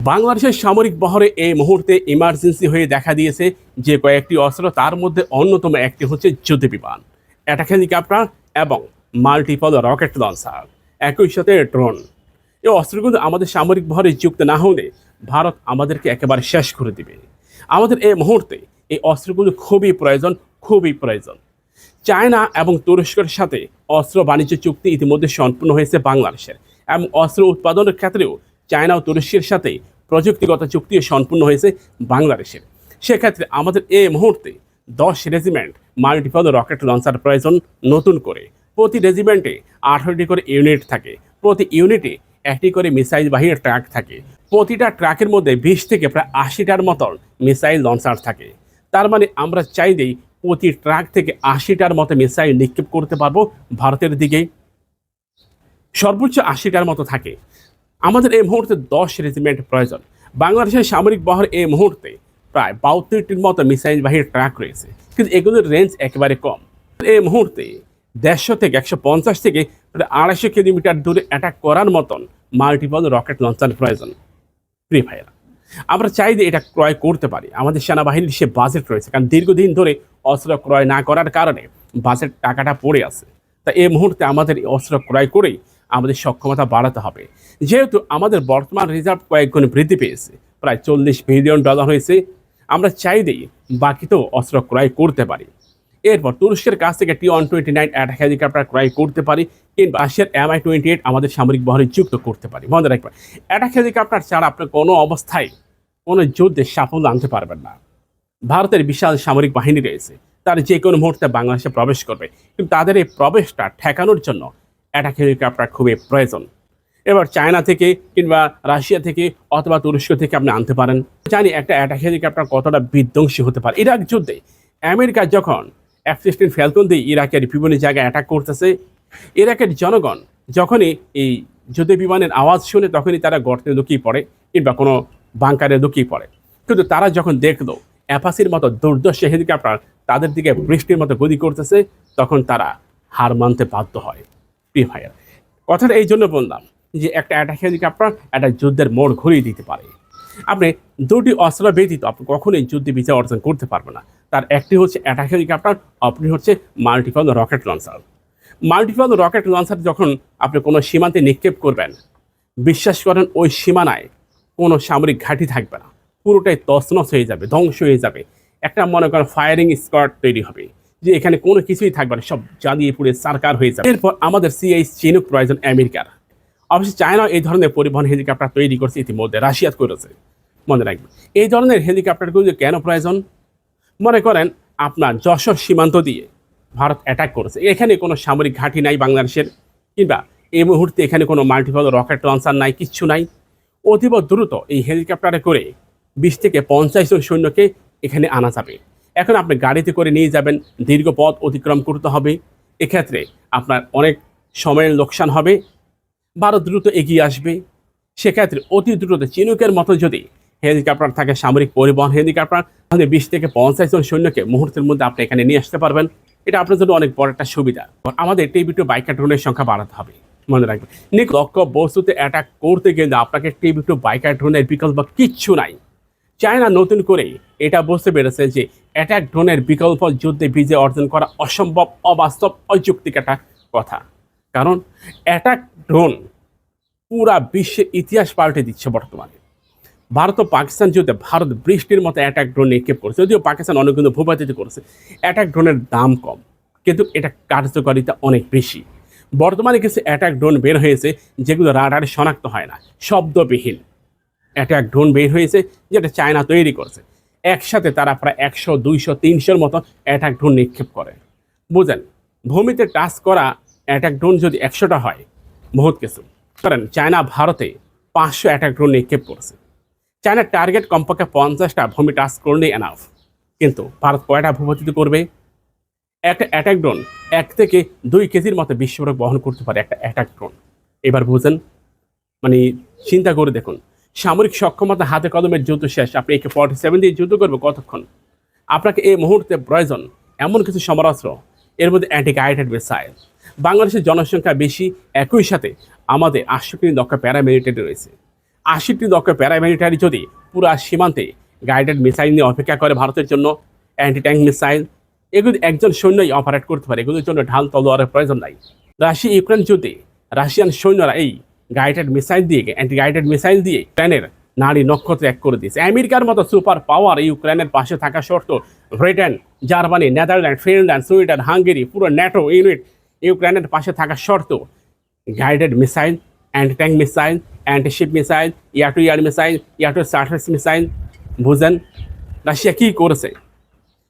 বাংলাদেশের সামরিক বহরে এই মুহূর্তে ইমার্জেন্সি হয়ে দেখা দিয়েছে যে কয়েকটি অস্ত্র, তার মধ্যে অন্যতম একটি হচ্ছে যুদ্ধ বিমান। অ্যাটাক হেলিকপ্টার এবং মাল্টিপল রকেট লঞ্চার একই সাথে ড্রোন এই অস্ত্রগুলো আমাদের সামরিক বহরে যুক্ত না হলে ভারত আমাদেরকে একেবারে শেষ করে দিবে। আমাদের এই মুহূর্তে এই অস্ত্রগুলো খুবই প্রয়োজন খুবই প্রয়োজন। চায়না এবং তুরস্কের সাথে অস্ত্র বাণিজ্য চুক্তি ইতিমধ্যে সম্পূর্ণ হয়েছে বাংলাদেশের। এবং অস্ত্র উৎপাদনের ক্ষেত্রেও চায়না ও তুরস্কের সাথে প্রযুক্তিগত চুক্তিও সম্পূর্ণ হয়েছে বাংলাদেশের। সেক্ষেত্রে আমাদের এই মুহূর্তে দশ রেজিমেন্ট মাল্টিপল রকেট লঞ্চার প্রয়োজন নতুন করে। প্রতি রেজিমেন্টে আঠারোটি করে ইউনিট থাকে। প্রতি ইউনিটে একটি করে মিসাইল বাহিনী ট্রাক থাকে। প্রতিটা ট্রাকের মধ্যে বিশ থেকে প্রায় আশিটার মতন মিসাইল লঞ্চার থাকে। তার মানে আমরা চাইলেই প্রতি ট্রাক থেকে আশিটার মতো মিসাইল নিক্ষেপ করতে পারব ভারতের দিকে। সর্বোচ্চ আশিটার মতো থাকে। আমাদের এই মুহূর্তে দশ রেজিমেন্ট প্রয়োজন। বাংলাদেশের সামরিক বহর এই মুহূর্তে প্রায় বাউত্রিটির মতো মিসাইল বাহির ট্রাক রয়েছে, কিন্তু এগুলোর রেঞ্জ একেবারে কম। এই মুহূর্তে দেড়শো থেকে একশো পঞ্চাশ থেকে আড়াইশো কিলোমিটার দূরে অ্যাটাক করার মতন মাল্টিপল রকেট লঞ্চার প্রয়োজন। ফ্রি ভাইয়েরা, আমরা চাই যে এটা ক্রয় করতে পারি। আমাদের সেনাবাহিনীর সে বাজেট রয়েছে, কারণ দীর্ঘদিন ধরে অস্ত্র ক্রয় না করার কারণে বাজেট টাকাটা পড়ে আছে। তা এই মুহূর্তে আমাদের অস্ত্র ক্রয় করেই আমাদের সক্ষমতা বাড়াতে হবে। যেহেতু আমাদের বর্তমান রিজার্ভ কয়েক গুণ বৃদ্ধি পেয়েছে, প্রায় চল্লিশ বিলিয়ন ডলার হয়েছে, আমরা চাইলেই বাকিতেও অস্ত্র ক্রয় করতে পারি। এরপর তুরস্কের কাছ থেকে T one twenty nine attack helicopter ক্রয় করতে পারি, কিংবা রাশিয়ার এম আই টোয়েন্টি এইট আমাদের সামরিক বহরে যুক্ত করতে পারি। মনে রাখবেন অ্যাটাক হেলিকপ্টার ছাড়া আপনি কোনো অবস্থায় কোনো যুদ্ধে সাফল্য আনতে পারবেন না। ভারতের বিশাল সামরিক বাহিনী রয়েছে, তারা যে কোনো মুহূর্তে বাংলাদেশে প্রবেশ করবে, কিন্তু তাদের এই প্রবেশটা ঠেকানোর জন্য অ্যাটাক হেলিকপ্টার খুবই প্রয়োজন। এবার চায়না থেকে কিংবা রাশিয়া থেকে অথবা তুরস্ক থেকে আপনি আনতে পারেন। জানি একটা অ্যাটাক হেলিকপ্টার কতটা বিধ্বংসী হতে পারে। ইরাক যুদ্ধে আমেরিকা যখন এফ সিক্সটিন ফ্যালকন দিয়ে ইরাকের বিভিন্ন জায়গায় অ্যাটাক করতেছে ইরাকের জনগণ যখনই এই যুদ্ধ বিমানের আওয়াজ শুনে তখনই তারা গর্তে লুকিয়ে পড়ে কিংবা কোনো বাংকারে লুকিয়ে পড়ে। কিন্তু তারা যখন দেখল অ্যাপাসির মতো দুর্দর্শ হেলিকপ্টার তাদের দিকে বৃষ্টির মতো গতি করতেছে, তখন তারা হার মানতে বাধ্য হয়। প্রিয় ভাইয়ের কথাটা এই জন্য বললাম যে একটা অ্যাটাক হেলিকপ্টার একটা যুদ্ধের মোড় ঘুরিয়ে দিতে পারে, আপনি দুটি অস্ত্র ব্যতীত আপনি কখনোই যুদ্ধে বিজয় অর্জন করতে পারবেন না। তার একটি হচ্ছে অ্যাটাক হেলিকপ্টার অপরটি হচ্ছে multiple rocket launcher multiple rocket launcher যখন আপনি কোনো সীমান্তে নিক্ষেপ করবেন, বিশ্বাস করেন ওই সীমানায় কোনো সামরিক ঘাঁটি থাকবে না। পুরোটাই তছনছ হয়ে যাবে, ধ্বংস হয়ে যাবে। একটা মনে করেন ফায়ারিং স্কোয়াড তৈরি হবে। যে এখানে কোনো কিছুই থাকবে না, সব জ্বালিয়ে পুড়ে সারকার হয়ে যাবে। এরপর আমাদের সিআই চিনুক প্রয়োজন আমেরিকার অবশ্যই চায়না এই ধরনের পরিবহন হেলিকপ্টার তৈরি করছে ইতিমধ্যে রাশিয়া করেছে। মনে রাখবে এই ধরনের হেলিকপ্টারগুলো কেন প্রয়োজন? মনে করেন আপনার যশোর সীমান্ত দিয়ে ভারত অ্যাটাক করেছে। এখানে কোনো সামরিক ঘাঁটি নাই বাংলাদেশের, কিংবা এই মুহূর্তে এখানে কোনো মাল্টিপল রকেট লঞ্চার নাই, কিচ্ছু নাই। অতীব দ্রুত এই হেলিকপ্টারে করে বিশ থেকে পঞ্চাশ জন সৈন্যকে এখানে আনা যাবে। এখন আপনি গাড়িতে করে নিয়ে যাবেন, দীর্ঘ পথ অতিক্রম করতে হবে। এক্ষেত্রে আপনার অনেক সময়ের লোকসান হবে। ভারত দ্রুত এগিয়ে আসবে। সেক্ষেত্রে অতি দ্রুত চিনুকের মতো যদি হেলিকপ্টার থাকে, সামরিক পরিবহন হেলিকপ্টার, তাহলে বিশ থেকে পঞ্চাশ জন সৈন্যকে মুহূর্তের মধ্যে আপনি এখানে নিয়ে আসতে পারবেন। এটা আপনার জন্য অনেক বড় একটা সুবিধা। আমাদের টিভি টু বাইকার ড্রোনের সংখ্যা বাড়াতে হবে। মনে রাখবেন নিক লক্ষ্য বস্তুতে অ্যাটাক করতে গেলে আপনাকে টিভি টু বাইকার ড্রোনের বিকল্প কিচ্ছু নাই। চায়না নতুন করে এটা বুঝতে পেরেছে যে অ্যাটাক ড্রোনের বিকল্প যুদ্ধে বিজয় অর্জন করা অসম্ভব অবাস্তব অযৌক্তিক একটা কথা। কারণ অ্যাটাক ড্রোন পুরা বিশ্বের ইতিহাস পাল্টে দিচ্ছে বর্তমানে। ভারত ও পাকিস্তান যুদ্ধে ভারত বৃষ্টির মতো অ্যাটাক ড্রোন নিক্ষেপ করেছে। যদিও পাকিস্তান অনেক কিন্তু ভূপাতিত করেছে। অ্যাটাক ড্রোনের দাম কম, কিন্তু এটা কার্যকারিতা অনেক বেশি। বর্তমানে কিছু অ্যাটাক ড্রোন বের হয়েছে যেগুলো রাডারে শনাক্ত হয় না, শব্দবিহীন। অ্যাটাক ড্রোন বের হয়েছে, যেটা চায়না তৈরি করছে। একসাথে তারা প্রায় একশো, দুইশো, তিনশোর মতো অ্যাটাক ড্রোন নিক্ষেপ করে। বুঝেন ভূমিতে টাচ করা অ্যাটাক ড্রোন যদি একশোটা হয়, বহুত কিছু। কারণ চায়না ভারতে পাঁচশো অ্যাটাক ড্রোন নিক্ষেপ করছে। চায়নার টার্গেট কমপক্ষে পঞ্চাশটা ভূমি টাচ করলেই এনাফ কিন্তু ভারত কয়টা ভূপতিত করবে? একটা অ্যাটাক ড্রোন এক থেকে দুই কেজির মতো বিস্ফোরক বহন করতে পারে একটা অ্যাটাক ড্রোন এবার বুঝেন? মানে চিন্তা করে দেখুন। সামরিক সক্ষমতা হাতে কলমের যুদ্ধ শেষ। আপনি একে ফর্টি সেভেন দিয়ে যুদ্ধ করবে কতক্ষণ? আপনাকে এই মুহূর্তে প্রয়োজন এমন কিছু সমরাস্ত্র, এর মধ্যে অ্যান্টি গাইডেড মিসাইল বাংলাদেশের জনসংখ্যা বেশি, একই সাথে আমাদের আটষট্টি দক্ষ প্যারামিলিটারি রয়েছে। আশিটি দক্ষ প্যারামিলিটারি যদি পুরা সীমান্তে গাইডেড মিসাইল নিয়ে অপেক্ষা করে ভারতের জন্য অ্যান্টি ট্যাঙ্ক মিসাইল এগুলি একজন সৈন্যই অপারেট করতে পারে। এগুলোর জন্য ঢাল তলোয়ারের প্রয়োজন নাই। রাশিয়া ইউক্রেন যুদ্ধে রাশিয়ান সৈন্যরা এই গাইডেড মিসাইল দিয়ে অ্যান্টি গাইডেড মিসাইল দিয়ে ইউক্রেনের নারী নক্ষত্র এক করে দিয়েছে। আমেরিকার মতো সুপার পাওয়ার ইউক্রেনের পাশে থাকা সত্ত্বেও Britain, Germany, Netherland, Finland, Sweden, Hungary, পুরো ন্যাটো, ইউনিট ইউক্রেনের পাশে থাকা সত্ত্বেও guided missile anti tank missile anti ship missile air to air missile air to surface missile বুঝেন? রাশিয়া কী করেছে?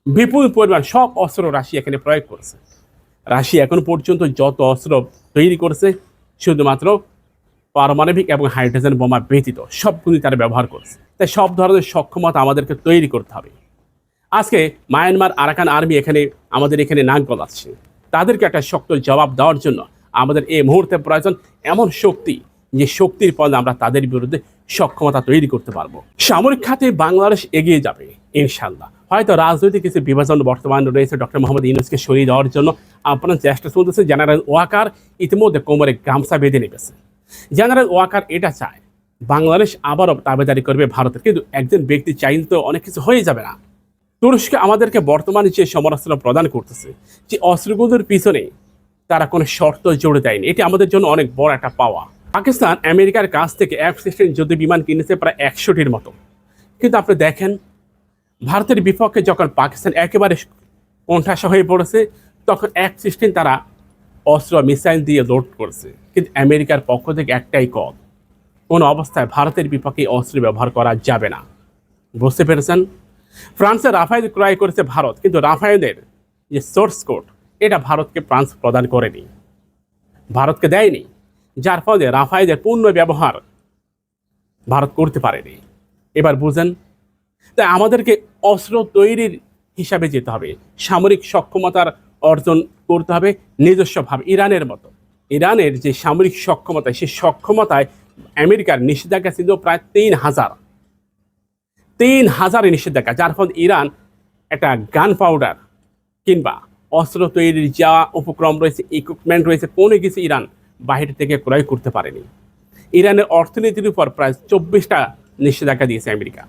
বিপুল পরিমাণ সব অস্ত্র রাশিয়া এখানে প্রয়োগ করেছে। রাশিয়া এখন পর্যন্ত যত অস্ত্র তৈরি করেছে, শুধুমাত্র পারমাণবিক এবং হাইড্রোজেন বোমা ব্যতীত সবগুলি তারা ব্যবহার করছে। তাই সব ধরনের সক্ষমতা আমাদেরকে তৈরি করতে হবে। আজকে মায়ানমার আরাকান আর্মি এখানে, আমাদের এখানে নাক গলাচ্ছে। তাদেরকে একটা শক্ত জবাব দেওয়ার জন্য আমাদের এই মুহূর্তে প্রয়োজন এমন শক্তি, যে শক্তির ফলে আমরা তাদের বিরুদ্ধে সক্ষমতা তৈরি করতে পারব। সামরিক খাতে বাংলাদেশ এগিয়ে যাবে ইনশাল্লাহ হয়তো রাজনৈতিক কিছু বিভাজন বর্তমান রয়েছে ডক্টর মোহাম্মদ ইউনুসকে সরিয়ে দেওয়ার জন্য আপনার চেষ্টা চলতেছে। জেনারেল ওয়াকার ইতিমধ্যে কোমরে গামছা বেঁধে নেবেছে। জেনারেল ওয়াকার এটা চায়। বাংলাদেশ আবারও দাবেদারি করবে ভারতের। কিন্তু একজন ব্যক্তি চাইলে তো অনেক কিছু হয়ে যাবে না। তুরস্ক আমাদেরকে বর্তমানে যে সমরাস্ত্র প্রদান করতেছে, যে অস্ত্রগুলোর পিছনে তারা কোনো শর্ত জোড়ে দেয়নি। এটি আমাদের জন্য অনেক বড় একটা পাওয়া। পাকিস্তান আমেরিকার কাছ থেকে এফ সিক্সটিন যুদ্ধ বিমান কিনেছে প্রায় একশোটির মতো। কিন্তু আপনি দেখেন, ভারতের বিপক্ষে যখন পাকিস্তান একেবারে কণ্ঠাসা হয়ে পড়েছে, তখন এফ সিক্সটিন তারা অস্ত্র মিসাইল দিয়ে লোড করছে। কিন্তু আমেরিকার পক্ষ থেকে একটাই কল, কোনো অবস্থায় ভারতের বিপক্ষে অস্ত্র ব্যবহার করা যাবে না। বুঝতে পেরেছেন? ফ্রান্সের রাফায়েল ক্রয় করেছে ভারত, কিন্তু রাফায়েলের যে সোর্স কোড, এটা ভারতকে ফ্রান্স প্রদান করেনি। ভারতকে দেয়নি, যার ফলে রাফায়েলের পূর্ণ ব্যবহার ভারত করতে পারেনি। এবার বুঝেন, তাই আমাদেরকে অস্ত্র তৈরির হিসাবে যেতে হবে। সামরিক সক্ষমতার অর্জন করতে হবে নিজস্বভাবে, ইরানের মতো। ইরানের যে সামরিক সক্ষমতা সেই সক্ষমতায় আমেরিকার নিষেধাজ্ঞা ছিল প্রায় তিন হাজার। তিন হাজার নিষেধাজ্ঞা, যার ফলে ইরান একটা গান পাউডার কিংবা অস্ত্র তৈরির যা উপক্রম রয়েছে ইকুইপমেন্ট রয়েছে, কোনো কিছু ইরান বাহির থেকে ক্রয় করতে পারেনি। ইরানের অর্থনীতির উপর প্রায় চব্বিশটা নিষেধাজ্ঞা দিয়েছে আমেরিকা।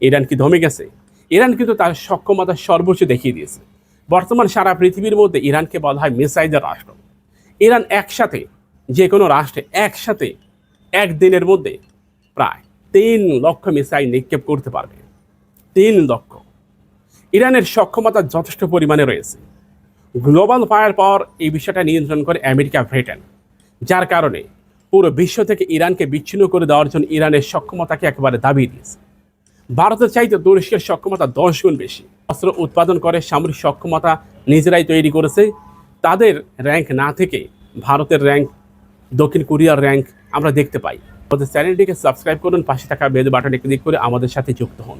ইরান কি ধমে গেছে? ইরান কিন্তু তার সক্ষমতা সর্বোচ্চ দেখিয়ে দিয়েছে। বর্তমান সারা পৃথিবীর মধ্যে ইরানকে বলা হয় মিসাইলের রাষ্ট্র। ইরান একসাথে যে কোনো রাষ্ট্রে একসাথে একদিনের মধ্যে প্রায় তিন লক্ষ মিসাইল নিক্ষেপ করতে পারবে। তিন লক্ষ। ইরানের সক্ষমতা যথেষ্ট পরিমাণে রয়েছে। গ্লোবাল ফায়ার পাওয়ার এই বিষয়টা নিয়ন্ত্রণ করে আমেরিকা ব্রিটেন, যার কারণে পুরো বিশ্ব থেকে ইরানকে বিচ্ছিন্ন করে দেওয়ার জন্য ইরানের সক্ষমতাকে একেবারে দাবি দিয়েছে। ভারতের চাইতে তুরস্কের সক্ষমতা দশ গুণ বেশি। অস্ত্র উৎপাদন করে সামরিক সক্ষমতা নিজেরাই তৈরি করেছে। তাদের র্যাঙ্ক না থেকে ভারতের র্যাঙ্ক দক্ষিণ কোরিয়ার র্যাঙ্ক আমরা দেখতে পাই। আমাদের চ্যানেলটিকে সাবস্ক্রাইব করুন, পাশে থাকা বেদ বাটনে ক্লিক করে আমাদের সাথে যুক্ত হন।